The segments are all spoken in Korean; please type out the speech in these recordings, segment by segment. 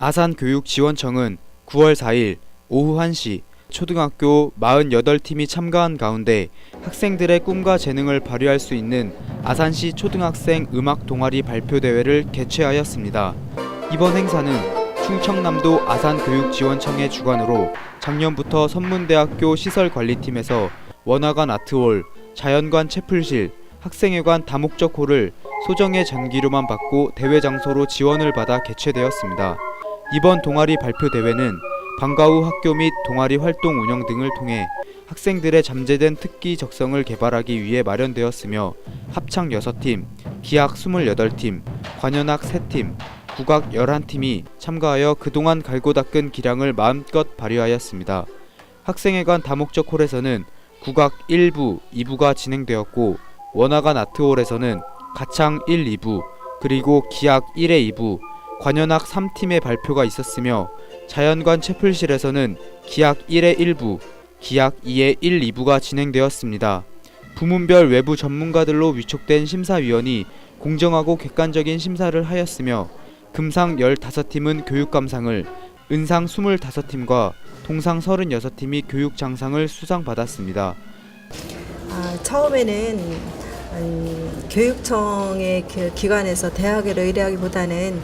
아산교육지원청은 9월 4일 오후 1시 초등학교 48팀이 참가한 가운데 학생들의 꿈과 재능을 발휘할 수 있는 아산시 초등학생 음악 동아리 발표 대회를 개최하였습니다. 이번 행사는 충청남도 아산교육지원청의 주관으로 작년부터 선문대학교 시설관리팀에서 원화관 아트홀, 자연관 채플실, 학생회관 다목적 홀을 소정의 전기료만 받고 대회 장소로 지원을 받아 개최되었습니다. 이번 동아리 발표 대회는 방과 후 학교 및 동아리 활동 운영 등을 통해 학생들의 잠재된 특기 적성을 개발하기 위해 마련되었으며 합창 6팀, 기악 28팀, 관현악 3팀, 국악 11팀이 참가하여 그동안 갈고 닦은 기량을 마음껏 발휘하였습니다. 학생회관 다목적 홀에서는 국악 1부, 2부가 진행되었고 원화관 아트홀에서는 가창 1, 2부, 그리고 기악 1회 2부, 관현악 3팀의 발표가 있었으며 자연관 채플실에서는 기악 1의 1부, 기악 2의 1, 2부가 진행되었습니다. 부문별 외부 전문가들로 위촉된 심사위원이 공정하고 객관적인 심사를 하였으며 금상 15팀은 교육감상을, 은상 25팀과 동상 36팀이 교육장상을 수상받았습니다. 아, 처음에는 음, 교육청의 그 기관에서 대학을 의뢰하기보다는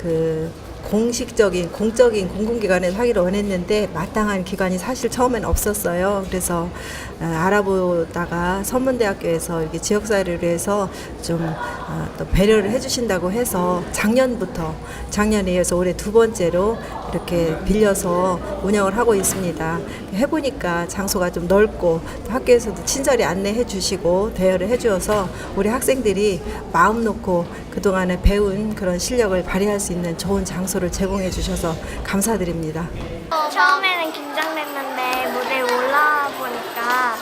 그 공식적인 공적인 공공기관에서 하기를 원했는데 마땅한 기관이 사실 처음엔 없었어요. 그래서 어, 알아보다가 선문대학교에서 이렇게 지역사회를 위해서 좀 어, 또 배려를 해주신다고 해서 작년부터 작년에 이어서 올해 두 번째로 이렇게 빌려서 운영을 하고 있습니다. 해보니까 장소가 좀 넓고 또 학교에서도 친절히 안내해 주시고 대여를 해주어서 우리 학생들이 마음 놓고 그동안에 배운 그런 실력을 발휘할 수 있는 좋은 장소를 제공해 주셔서 감사드립니다. 처음에는 긴장됐는데 무대에 올라와 보니까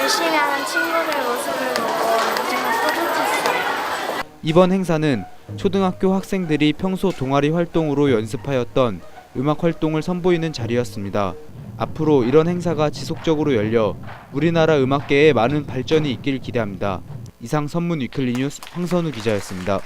열심히 하는 친구들 모습을 보고 정말 뿌듯했어요. 이번 행사는 초등학교 학생들이 평소 동아리 활동으로 연습하였던 음악 활동을 선보이는 자리였습니다. 앞으로 이런 행사가 지속적으로 열려 우리나라 음악계에 많은 발전이 있길 기대합니다. 이상 선문 위클리 뉴스 황선우 기자였습니다.